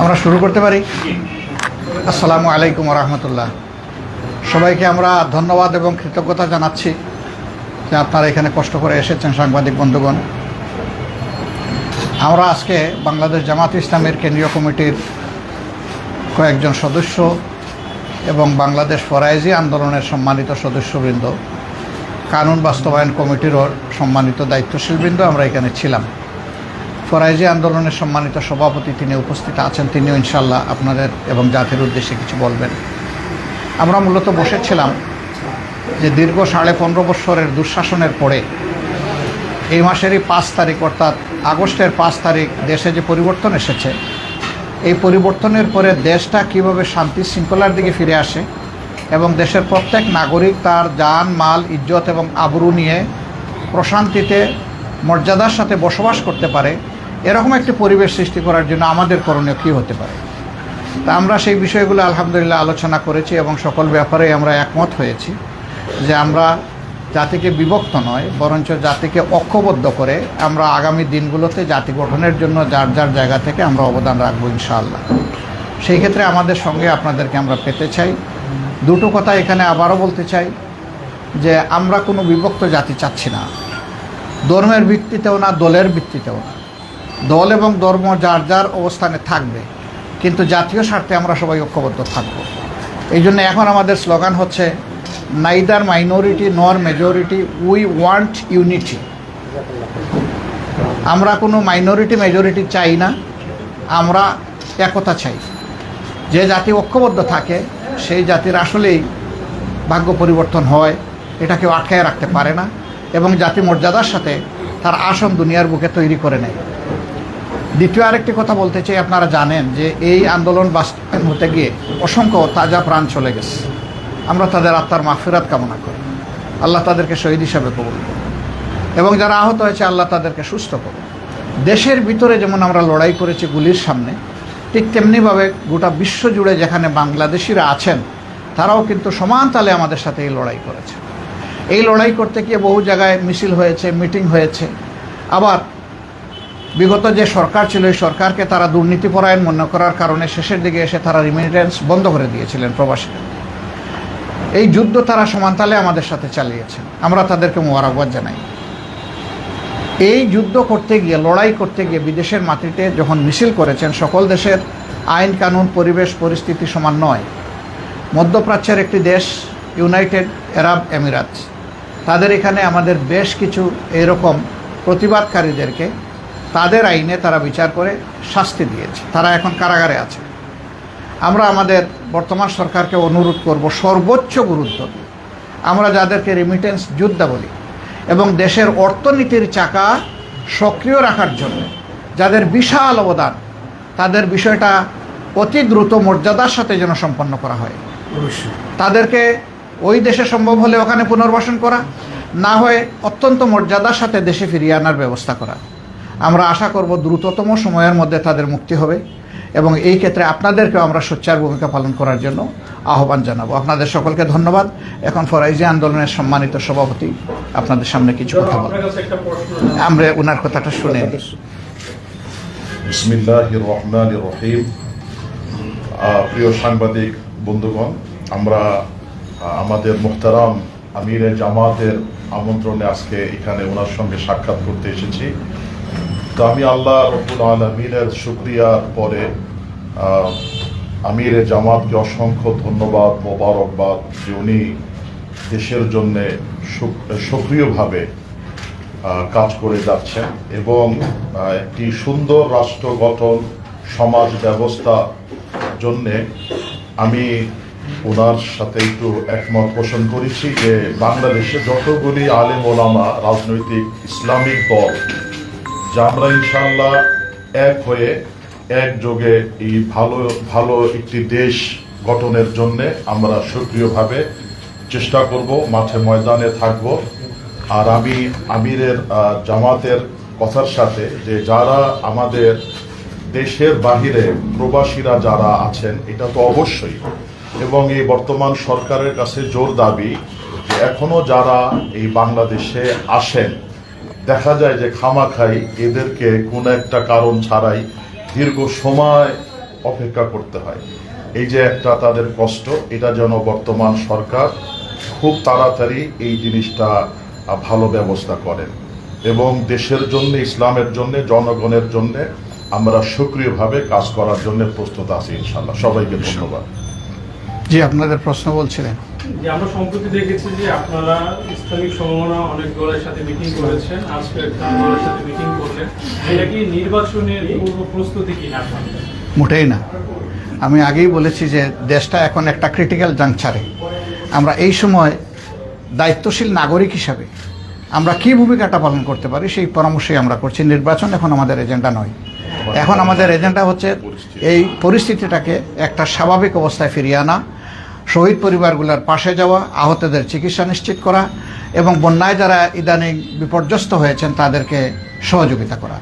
আমরা শুরু করতে পারি? আসসালামু আলাইকুম রহমতুল্লাহ। সবাইকে আমরা ধন্যবাদ এবং কৃতজ্ঞতা জানাচ্ছি যে আপনারা এখানে কষ্ট করে এসেছেন, সাংবাদিক বন্ধুগণ। আমরা আজকে বাংলাদেশ জামাত ইসলামের কেন্দ্রীয় কমিটির কয়েকজন সদস্য এবং বাংলাদেশ ফরাইজি আন্দোলনের সম্মানিত সদস্যবৃন্দ, কানুন বাস্তবায়ন কমিটিরও সম্মানিত দায়িত্বশীলবৃন্দ আমরা এখানে ছিলাম। ফরাইজি আন্দোলনের সম্মানিত সভাপতি তিনি উপস্থিত আছেন, তিনিও ইনশাল্লাহ আপনাদের এবং জাতির উদ্দেশ্যে কিছু বলবেন। আমরা মূলত বসেছিলাম যে দীর্ঘ সাড়ে পনেরো বৎসরের দুঃশাসনের পরে, এই মাসেরই পাঁচ তারিখ অর্থাৎ আগস্টের পাঁচ তারিখ দেশে যে পরিবর্তন এসেছে, এই পরিবর্তনের পরে দেশটা কীভাবে শান্তি শৃঙ্খলার দিকে ফিরে আসে এবং দেশের প্রত্যেক নাগরিক তার যান, মাল, ইজ্জত এবং আবরু নিয়ে প্রশান্তিতে, মর্যাদার সাথে বসবাস করতে পারে এরকম একটি পরিবেশ সৃষ্টি করার জন্য আমাদের করণীয় কী হতে পারে? তা আমরা সেই বিষয়গুলো আলহামদুলিল্লাহ আলোচনা করেছি এবং সকল ব্যাপারে আমরা একমত হয়েছি যে আমরা জাতিকে বিভক্ত নয়, বরঞ্চ জাতিকে ঐক্যবদ্ধ করে আমরা আগামী দিনগুলোতে জাতি গঠনের জন্য যার যার জায়গা থেকে আমরা অবদান রাখব ইনশাআল্লাহ। সেই ক্ষেত্রে আমাদের সঙ্গে আপনাদেরকে আমরা পেতে চাই। দুটো কথা এখানে আবারও বলতে চাই যে আমরা কোনো বিভক্ত জাতি চাচ্ছি না। ধর্মের ভিত্তিতেও না, দলের ভিত্তিতেও না। দল এবং ধর্ম যার যার অবস্থানে থাকবে, কিন্তু জাতীয় স্বার্থে আমরা সবাই ঐক্যবদ্ধ থাকব। এই জন্য এখন আমাদের স্লোগান হচ্ছে neither minority nor majority we want unity আমরা কোনো মাইনরিটি মেজরিটি চাই না, আমরা একতা চাই। যে জাতি ঐক্যবদ্ধ থাকে, সেই জাতির আসলেই ভাগ্য পরিবর্তন হয়, এটা কেউ আটকায় রাখতে পারে না, এবং জাতি মর্যাদার সাথে তার আসন দুনিয়ার বুকে তৈরি করে নেয়। দ্বিতীয় আরেকটি কথা বলতে চাই, আপনারা জানেন যে এই আন্দোলন বাস্তবায়ন হতে গিয়ে অসংখ্য তাজা প্রাণ চলে গেছে। আমরা তাদের আত্মার মাফিরাত কামনা করি। আল্লাহ তাদেরকে শহীদ হিসাবে কবুল করুন। এবং যারা আহত হয়েছে, আল্লাহ তাদেরকে সুস্থ করুন। দেশের ভিতরে যেমন আমরা লড়াই করেছি গুলির সামনে, ঠিক তেমনিভাবে গোটা বিশ্ব জুড়ে যেখানে বাংলাদেশিরা আছেন, তারাও কিন্তু সমান তালে আমাদের সাথে এই লড়াই করেছে। এই লড়াই করতে গিয়ে বহু জায়গায় মিছিল হয়েছে, মিটিং হয়েছে। আবার বিগত যে সরকার ছিল, এই সরকারকে তারা দুর্নীতিপরায়ণ মনে করার কারণে শেষের দিকে এসে তারা রিমিটেন্স বন্ধ করে দিয়েছিলেন প্রবাসীরা এই যুদ্ধ তারা সমানতালে আমাদের সাথে চালিয়েছেন। আমরা তাদেরকে মোবারকবাদ জানাই। এই যুদ্ধ করতে গিয়ে, লড়াই করতে গিয়ে বিদেশের মাটিতে যখন মিছিল করেছেন, সকল দেশের আইন কানুন, পরিবেশ, পরিস্থিতি সমান নয়। মধ্যপ্রাচ্যের একটি দেশ, ইউনাইটেড আরব এমিরাত। তাদের এখানে আমাদের বেশ কিছু এরকম প্রতিবাদকারীদেরকে তাদের আইনে তারা বিচার করে শাস্তি দিয়েছে। তারা এখন কারাগারে আছে। আমরা আমাদের বর্তমান সরকারকে অনুরোধ করব সর্বোচ্চ গুরুত্ব দিয়ে। আমরা যাদেরকে রেমিটেন্স যোদ্ধা বলি এবং দেশের অর্থনীতির চাকা সক্রিয় রাখার জন্য যাদের বিশাল অবদান তাদের বিষয়টা অতি দ্রুত মর্যাদার সাথে যেন সম্পন্ন করা হয়। তাদেরকে ওই দেশে সম্ভব হলে ওখানে পুনর্বাসন করা না হয়ে অত্যন্ত মর্যাদার সাথে দেশে ফিরিয়ে আনার ব্যবস্থা করা। আমরা আশা করব দ্রুততম সময়ের মধ্যে তাদের মুক্তি হবে এবং এই ক্ষেত্রে আপনাদেরকেও আমরা সোচ্চার ভূমিকা পালন করার জন্য আহ্বান জানাব। আপনাদের সকলকে ধন্যবাদ। এখন ফরাইজি আন্দোলনের সম্মানিত সভাপতি আপনাদের সামনে কিছু কথা বলব। আপনার কাছে একটা প্রশ্ন আমরা ওনার কথাটা শুনে প্রিয় সাংবাদিক বন্ধুগণ আমরা আমাদের মোহতারাম আমিরের জামাতের আমন্ত্রণে আজকে এখানে ওনার সঙ্গে সাক্ষাৎ করতে এসেছি। তো আমি আল্লাহ রব্বুল আলমিনের শুক্রিয়ার পরে আহ, আমিরের জামাতকে অসংখ্য ধন্যবাদ মোবারকবাদ যে উনি দেশের জন্যে সক্রিয়ভাবে কাজ করে যাচ্ছেন এবং একটি সুন্দর রাষ্ট্র গঠন সমাজ ব্যবস্থা জন্যে আমি ওনার সাথে একটু একমত পোষণ করেছি যে বাংলাদেশে যতগুলি আলেম ওলামা রাজনৈতিক ইসলামিক দল যা আমরা ইনশাআল্লাহ এক হয়ে একযোগে এই ভালো ভালো একটি দেশ গঠনের জন্য আমরা সক্রিয়ভাবে চেষ্টা করব, মাঠে ময়দানে থাকব। আর আমি আমিরের জামাতের কথার সাথে যে যারা আমাদের দেশের বাহিরে প্রবাসীরা যারা আছেন, এটা তো অবশ্যই। এবং এই বর্তমান সরকারের কাছে জোর দাবি যে এখনও যারা এই বাংলাদেশে আসেন দেখা যায় যে খামাখাই এদেরকে কোনো একটা কারণ ছাড়াই দীর্ঘ সময় অপেক্ষা করতে হয়। এই যে একটা তাদের কষ্ট, এটা যেন বর্তমান সরকার খুব তাড়াতাড়ি এই জিনিসটা ভালো ব্যবস্থা করেন। এবং দেশের জন্য, ইসলামের জন্য, জনগণের জন্য আমরা সক্রিয়ভাবে কাজ করার জন্য প্রস্তুত আছি ইনশাল্লাহ সবাইকে ধন্যবাদ। জি আপনাদের প্রশ্ন বলছিলেন। যে আমরা সম্প্রতি দেখেছি যে আপনারা ইসলামিক সমমনা অনেক দলের সাথে মিটিং করেছেন আজকে একটা দলের সাথে মিটিং করলেন। এটা কি নির্বাচনের পূর্ব প্রস্তুতি আপনাদের? মোটেই না। আমি আগেই বলেছি যে দেশটা এখন একটা ক্রিটিক্যাল জাংচারে আমরা এই সময় দায়িত্বশীল নাগরিক হিসাবে আমরা কী ভূমিকাটা পালন করতে পারি সেই পরামর্শই আমরা করছি। নির্বাচন এখন আমাদের এজেন্ডা নয়। এখন আমাদের এজেন্ডা হচ্ছে এই পরিস্থিতিটাকে একটা স্বাভাবিক অবস্থায় ফিরিয়ে আনা। শহীদ পরিবারগুলোর পাশে যাওয়া, আহতদের চিকিৎসা নিশ্চিত করা এবং বন্যায় যারা ইদানিং বিপর্যস্ত হয়েছেন তাদেরকে সহযোগিতা করা।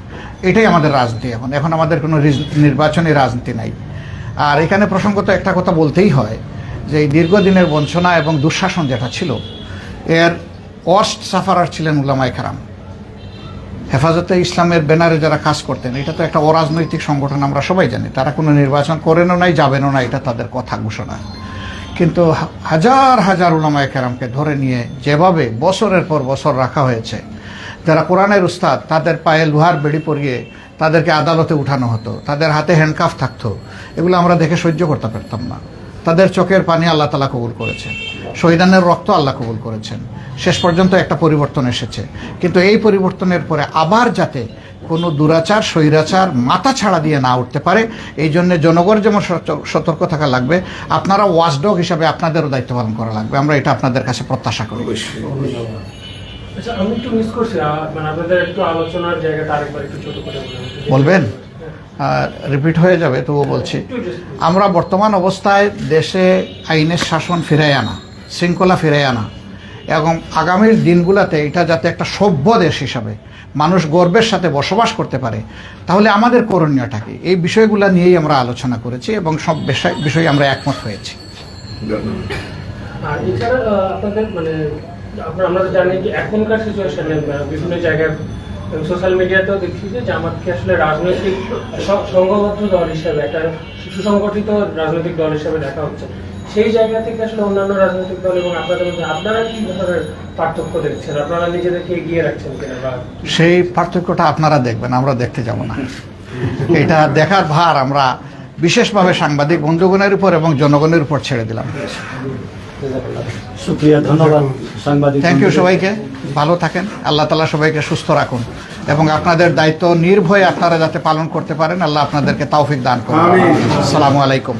এটাই আমাদের রাজনীতি এখন। এখন আমাদের কোনো নির্বাচনী রাজনীতি নাই। আর এখানে প্রসঙ্গত একটা কথা বলতেই হয় যে এই দীর্ঘদিনের বঞ্চনা এবং দুঃশাসন যেটা ছিল, এর ওয়ার্স্ট সাফারার ছিলেন উলামায় খারাম হেফাজতে ইসলামের ব্যানারে যারা কাজ করতেন, এটা তো একটা অরাজনৈতিক সংগঠন, আমরা সবাই জানি। তারা কোনো নির্বাচন করেনও নাই, যাবেনও না এটা তাদের কথা, ঘোষণা। কিন্তু হাজার হাজার উলামায় কেরামকে ধরে নিয়ে যেভাবে বছরের পর বছর রাখা হয়েছে, যারা কোরআনের উস্তাদ, তাদের পায়ে লোহার বেড়ি পরিয়ে তাদেরকে আদালতে উঠানো হতো, তাদের হাতে হ্যান্ডকাফ থাকতো, এগুলো আমরা দেখে সহ্য করতে পারতাম না। তাদের চোখের পানি আল্লাহ তালা কবুল করেছেন শহীদানের রক্ত আল্লাহ কবুল করেছেন। শেষ পর্যন্ত একটা পরিবর্তন এসেছে। কিন্তু এই পরিবর্তনের পরে আবার যাতে কোনো দুরাচার স্বৈরাচার মাথা ছাড়া দিয়ে না উঠতে পারে। এই জন্য জনগণ যেমন সতর্ক থাকা লাগবে আপনারা ওয়াচডগ হিসাবে আপনাদেরও দায়িত্ব পালন করা লাগবে। আমরা এটা আপনাদের কাছে প্রত্যাশা করি। আচ্ছা মানে বলবেন? রিপিট হয়ে যাবে তবুও বলছি। আমরা বর্তমান অবস্থায় দেশে আইনের শাসন ফিরাই আনা শৃঙ্খলা ফিরাই আনা এবং আগামীর দিনগুলোতে এটা যাতে একটা সভ্য দেশ হিসাবে মানুষ গর্বের সাথে বসবাস করতে পারে, তাহলে আমাদের করণীয়টা কি? এই বিষয়গুলো নিয়েই আমরা আলোচনা করেছি এবং সব বিষয়, বিষয়ে আমরা একমত হয়েছি। মানে আমরা জানি যে এখনকার সিচুয়েশনে বিভিন্ন জায়গায় সোশ্যাল মিডিয়াতেও দেখছি যে জামাতকে আসলে রাজনৈতিক সংঘবদ্ধ দল হিসেবে, একটা সুসংগঠিত রাজনৈতিক দল হিসেবে দেখা হচ্ছে। সেই জায়গা থেকে আসলে অন্যান্য রাজনৈতিক দল এবং আপনাদের মধ্যে আপনারা কি ধরনের পার্থক্য দেখছেন? আপনারা নিজেদেরকে এগিয়ে রাখছেন কিনা বা সেই পার্থক্যটা আপনারা দেখবেন আমরা দেখতে যাব না। এটা দেখার ভার আমরা বিশেষভাবে সাংবাদিক বন্ধুগণের উপর এবং জনগণের উপর ছেড়ে দিলাম। শুক্রিয়া ধন্যবাদ সাংবাদিক থ্যাংক ইউ সবাইকে ভালো থাকেন আল্লাহ তালা সবাইকে সুস্থ রাখুন এবং আপনাদের দায়িত্ব নির্ভয়ে আপনারা যাতে পালন করতে পারেন আল্লাহ আপনাদেরকে তৌফিক দান করুন। আসসালামু আলাইকুম।